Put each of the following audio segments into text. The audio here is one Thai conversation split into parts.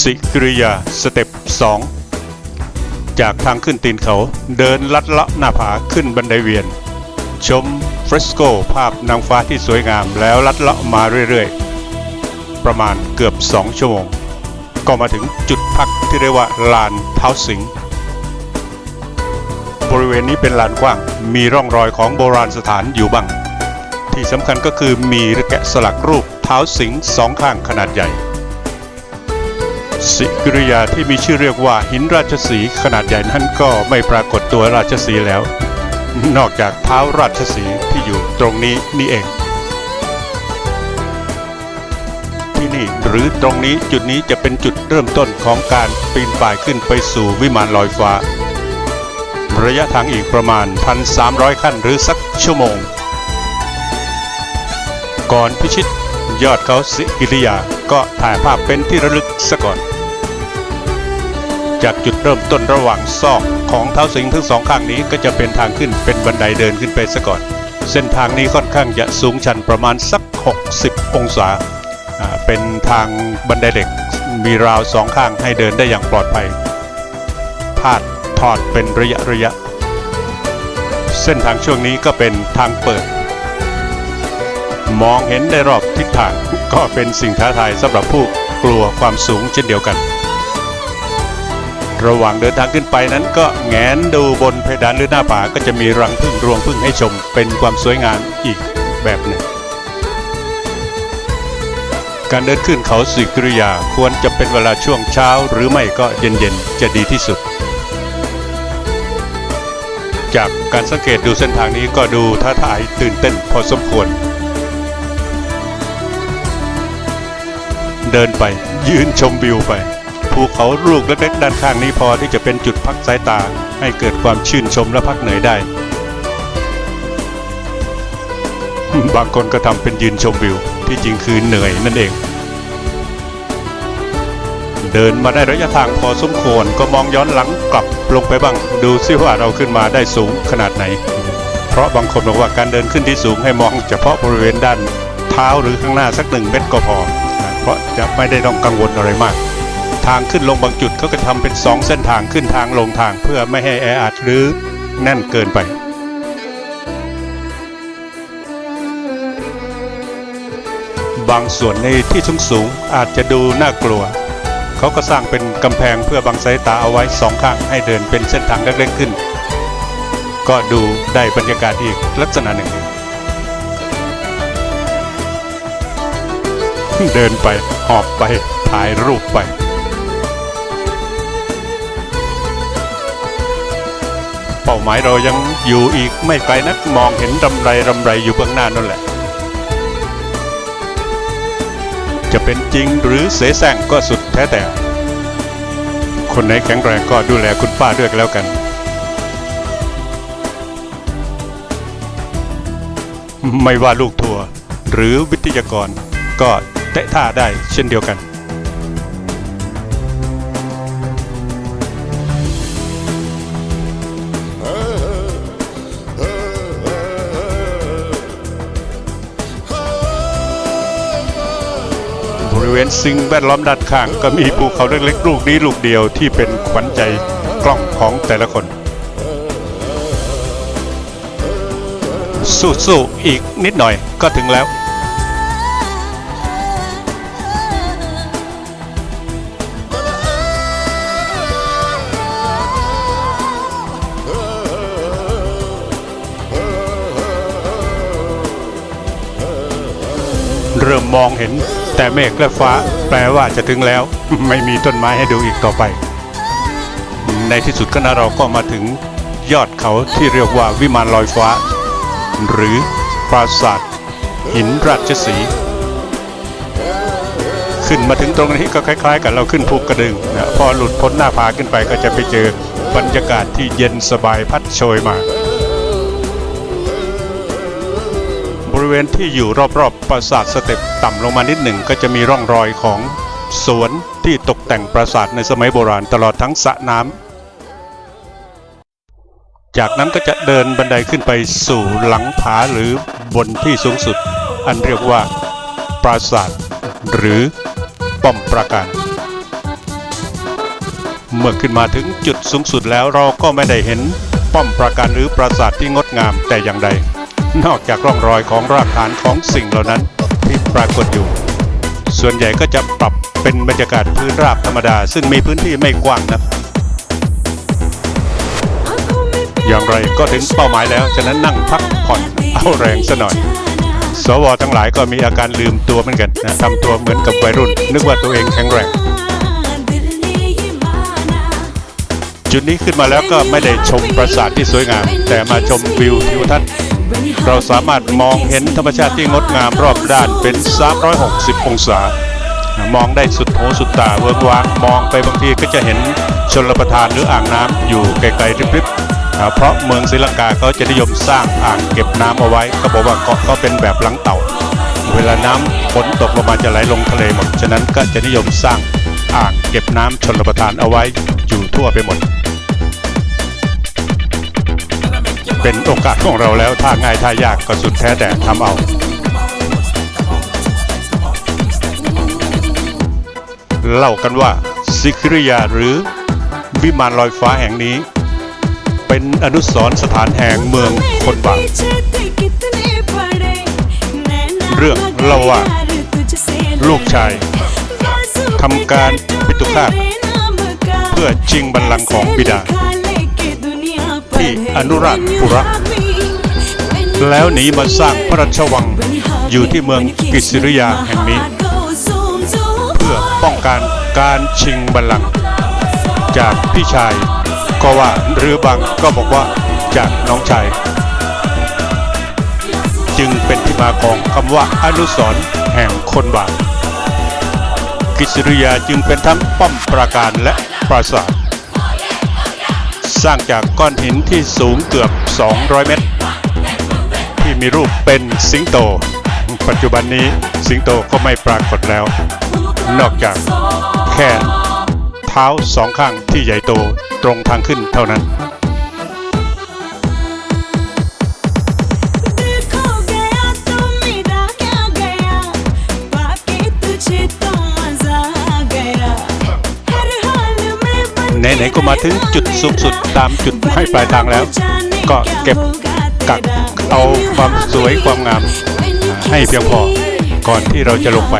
สิกริยาสเต็ป 2 จากทางขึ้นตีนเขาเดินลัดเลาะหน้าผาขึ้นบันไดเวียน ชมเฟรสโกภาพนางฟ้าที่สวยงามแล้วลัดเลาะมาเรื่อยๆ ประมาณเกือบ 2 ชั่วโมง ก็มาถึงจุดพักที่เรียกว่าลานเท้าสิงบริเวณนี้เป็นลานกว้างมีร่องรอยของโบราณสถานอยู่บ้าง ที่สำคัญก็คือมีแกะสลักรูปเท้าสิงสองข้างขนาดใหญ่ สิกริยาที่มีชื่อเรียกว่าหินราชสีขนาดใหญ่นั้นก็ไม่ปรากฏตัวราชสีแล้ว นอกจากเท้าราชสีที่อยู่ตรงนี้นี่เอง ที่นี่หรือตรงนี้จุดนี้จะเป็นจุดเริ่มต้นของการปีนป่ายขึ้นไปสู่วิมานลอยฟ้า ระยะทางอีกประมาณ 1,300 ขั้นหรือสักชั่วโมง ก่อนพิชิตยอดเขาสิกิริยาก็ถ่ายภาพเป็นที่ระลึกซะก่อน จากจุดเริ่มต้นระหว่างซอกของเท้าสิงทั้งสองข้างนี้ก็จะเป็นทางขึ้นเป็นบันไดเดินขึ้นไปซะก่อน เส้นทางนี้ค่อนข้างจะสูงชันประมาณสัก 60 องศา เป็นทางบันไดเหล็ก มีราวสองข้างให้เดินได้อย่างปลอดภัยพาดทอดเป็นระยะระยะ เส้นทางช่วงนี้ก็เป็นทางเปิด มองเห็นได้รอบทิศทางก็เป็นสิ่งท้าทายสำหรับผู้กลัวความสูงเช่นเดียวกัน ระหว่างเดินทางขึ้นไปนั้นก็แงนดูบนเพดานหรือหน้าผาก็จะมีรังผึ้งรวงผึ้งให้ชมเป็นความสวยงามอีกแบบหนึ่ง การเดินขึ้นเขาสิกริยาควรจะเป็นเวลาช่วงเช้าหรือไม่ก็เย็นๆจะดีที่สุด จากการสังเกตดูเส้นทางนี้ก็ดูท้าทายตื่นเต้นพอสมควร เดินไปยืนชมวิวไป ภูเขาลูกเล็กๆด้านข้างนี้พอที่จะเป็นจุดพักสายตาให้เกิดความชื่นชมและพักเหนื่อยได้ บางคนก็ทำเป็นยืนชมวิว ที่จริงคือเหนื่อยนั่นเอง เดินมาได้ระยะทางพอสมควรก็มองย้อนหลังกลับลงไปบ้าง ดูซิว่าเราขึ้นมาได้สูงขนาดไหน เพราะบางคนบอกว่าการเดินขึ้นที่สูงให้มองเฉพาะบริเวณด้านเท้าหรือข้างหน้าสักหนึ่งเมตรก็พอ เพราะจะไม่ได้ต้องกังวลอะไรมาก ทางขึ้นลงบางจุดเขาก็ทำเป็นสองเส้นทางขึ้นทางลงทางเพื่อไม่ให้แออัดหรือแน่นเกินไปบางส่วนในที่สูงสูงอาจจะดูน่ากลัว เขาก็สร้างเป็นกำแพงเพื่อบังสายตาเอาไว้สองข้างให้เดินเป็นเส้นทางเล็กๆขึ้น ก็ดูได้บรรยากาศอีกลักษณะหนึ่ง เดินไปหอบไปถ่ายรูปไป หมายเรายังอยู่อีกไม่ไกลนักมองเห็นรำไรรำไรอยู่เบื้องหน้านั่นแหละ จะเป็นจริงหรือเสแสร้งก็สุดแท้แต่ คนไหนแข็งแรงก็ดูแลคุณป้าด้วยกันแล้วกัน ไม่ว่าลูกทัวร์หรือวิทยากรก็เตะท่าได้เช่นเดียวกัน ริเวณสิ่งแวดล้อมด้านข้าง ก็มีภูเขาเล็กๆลูกนี้ลูกเดียวที่เป็นขวัญใจกล้องของแต่ละคน สู้ๆอีกนิดหน่อยก็ถึงแล้ว มองเห็นแต่เมฆและฟ้า แปลว่าจะถึงแล้ว ไม่มีต้นไม้ให้ดูอีกต่อไป ในที่สุดคณะเราก็มาถึงยอดเขาที่เรียกว่าวิมานลอยฟ้า หรือปราสาทหินราชสี ขึ้นมาถึงตรงนี้ก็คล้าย ๆ กับเราขึ้นภูกระดึงนะพอหลุดพ้นหน้าผาขึ้นไปก็จะไปเจอบรรยากาศที่เย็นสบายพัดโชยมา ริเวณที่อยู่รอบๆปราสาทสเต็ปต่ำลงมานิดหนึ่งก็จะมีร่องรอยของสวนที่ตกแต่งปราสาทในสมัยโบราณตลอดทั้งสระน้ำ จากนั้นก็จะเดินบันไดขึ้นไปสู่หลังผาหรือบนที่สูงสุด อันเรียกว่า ปราสาทหรือป้อมปราการ เมื่อขึ้นมาถึงจุดสูงสุดแล้วเราก็ไม่ได้เห็นป้อมปราการหรือปราสาทที่งดงามแต่อย่างใด นอกจากร่องรอยของรากฐานของสิ่งเหล่านั้นที่ปรากฏอยู่ ส่วนใหญ่ก็จะปรับเป็นบรรยากาศพื้นราบธรรมดา ซึ่งมีพื้นที่ไม่กว้างนะอย่างไรก็ถึงเป้าหมายแล้ว ฉะนั้นนั่งพักผ่อนเอาแรงซะหน่อย สวทั้งหลายก็มีอาการลืมตัวเหมือนกันนะทำตัวเหมือนกับวัยรุ่น นึกว่าตัวเองแข็งแรงจุดนี้ขึ้นมาแล้วก็ไม่ได้ชมปราสาทที่สวยงาม แต่มาชมวิวทิวทัศน์ เราสามารถมองเห็นธรรมชาติที่งดงามรอบด้านเป็น 360 องศา มองได้สุดหูสุดตาเวิร์กวางมองไปบางทีก็จะเห็นชนรประทานหรืออ่างน้ำอยู่ไกลๆริบๆเพราะเมืองศรีลังกาเขาจะนิยมสร้างอ่างเก็บน้ำเอาไว้ก็บอกว่าเกาะก็เป็นแบบหลังเต่า เวลาน้ำฝนตกลงมาจะไหลลงทะเลหมดฉะนั้นก็จะนิยมสร้างอ่างเก็บน้ำชนรประทานเอาไว้อยู่ทั่วไปหมด เป็นโอกาสของเราแล้วถ้าง่ายถ้ายากก็สุดแท้แต่ทำเอาเล่ากันว่าสิคิริยาหรือวิมานลอยฟ้าแห่งนี้ เป็นอนุสรณ์สถานแห่งเมืองคนบาปเรื่องเล่าว่า ลูกชายทำการปิตุฆาตเพื่อชิงบัลลังก์ของบิดา ที่อนุราชปุระ แล้วหนีมาสร้างพระราชวังอยู่ที่เมืองกิสิริยาแห่งนี้ เพื่อป้องกันการชิงบัลลังก์จากพี่ชาย ก็ว่าหรือบางก็บอกว่าจากน้องชาย จึงเป็นที่มาของคำว่าอนุสรณ์แห่งคนบาปกิจริยาจึงเป็นทั้งป้อมปราการและปราสาท สร้างจากก้อนหินที่สูงเกือบ 200 เมตร ที่มีรูปเป็นสิงโต ปัจจุบันนี้สิงโตก็ไม่ปรากฏแล้ว นอกจากแค่เท้าสองข้างที่ใหญ่โตตรงทางขึ้นเท่านั้น ไหนๆก็มาถึงจุดสูงสุดตามจุดหมายปลายทางแล้ว ก็เก็บกักเอาความสวยความงามให้เพียงพอก่อนที่เราจะลงไป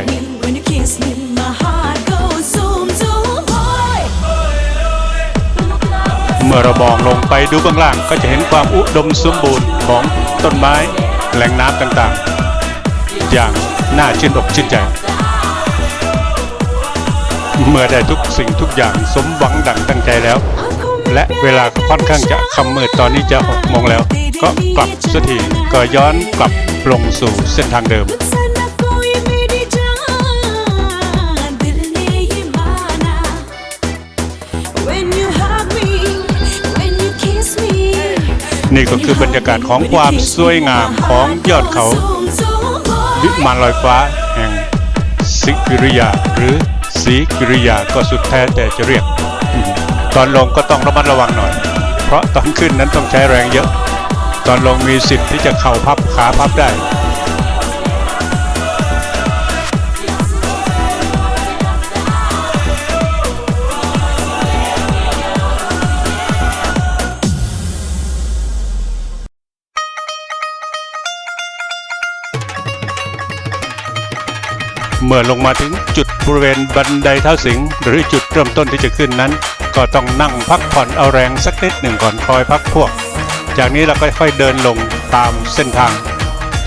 เมื่อเรามองลงไปดูเบื้องล่างก็จะเห็นความอุดมสมบูรณ์ของต้นไม้แหล่งน้ำต่างๆ อย่างน่าชื่นอกชื่นใจ เมื่อได้ทุกสิ่งทุกอย่างสมหวังดังตั้งใจแล้ว และเวลาค่อนข้างจะคำมืดตอนนี้จะหกโมงแล้ว ก็กลับสักทีก็ย้อนกลับลงสู่เส้นทางเดิมนี่ก็คือบรรยากาศของความสวยงามของยอดเขา วิมานลอยฟ้าแห่งสิกิริยาหรือ สีกิริยาก็สุดแท้แต่จะเรียก ตอนลงก็ต้องระมัดระวังหน่อย เพราะตอนขึ้นนั้นต้องใช้แรงเยอะ ตอนลงมีสิทธิ์ที่จะเข่าพับขาพับได้ เมื่อลงมาถึงจุดบริเวณบันไดเท้าสิงหรือจุดเริ่มต้นที่จะขึ้นนั้น ก็ต้องนั่งพักผ่อนเอาแรงสักนิดหนึ่งก่อนคอยพักพวก จากนี้เราก็ค่อยเดินลงตามเส้นทาง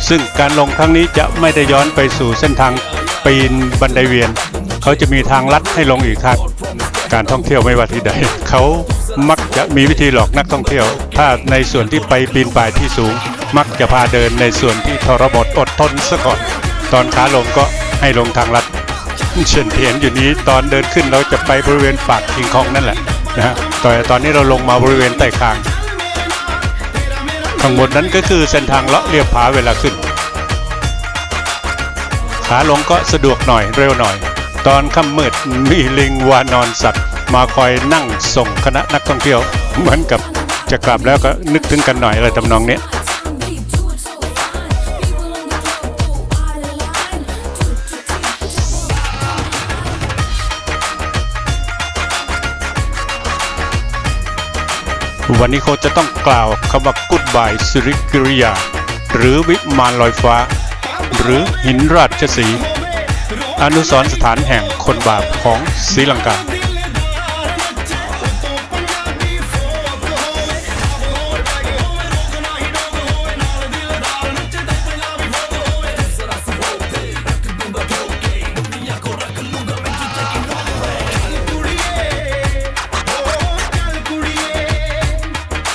ซึ่งการลงครั้งนี้จะไม่ได้ย้อนไปสู่เส้นทางปีนบันไดเวียน เขาจะมีทางลัดให้ลงอีกครับการท่องเที่ยวไม่ว่าที่ใด เขามักจะมีวิธีหลอกนักท่องเที่ยว ถ้าในส่วนที่ไปปีนป่ายที่สูง มักจะพาเดินในส่วนที่ทรบดอดทนซะก่อน ตอนขาลงก็ ให้ลงทางลัดเช่นที่เห็นอยู่นี้ตอนเดินขึ้นเราจะไปบริเวณปากคิงคองนั่นแหละนะฮะแต่ตอนนี้เราลงมาบริเวณใต้คางข้างบนนั้นก็คือเส้นทางเลาะเรียบผาเวลาขึ้นขาลงก็สะดวกหน่อยเร็วหน่อย ตอนค่ำมืดมีลิงวานอนสัตว์ มาคอยนั่งส่งคณะนักท่องเที่ยว เหมือนกับจะกลับแล้วก็นึกถึงกันหน่อยอะไรทำนองเนี้ วันนี้โค้ชจะต้องกล่าวคำว่ากุดบายสิริกิริยา หรือวิมานลอยฟ้า หรือหินราชสี อนุสรณ์สถานแห่งคนบาปของศรีลังกา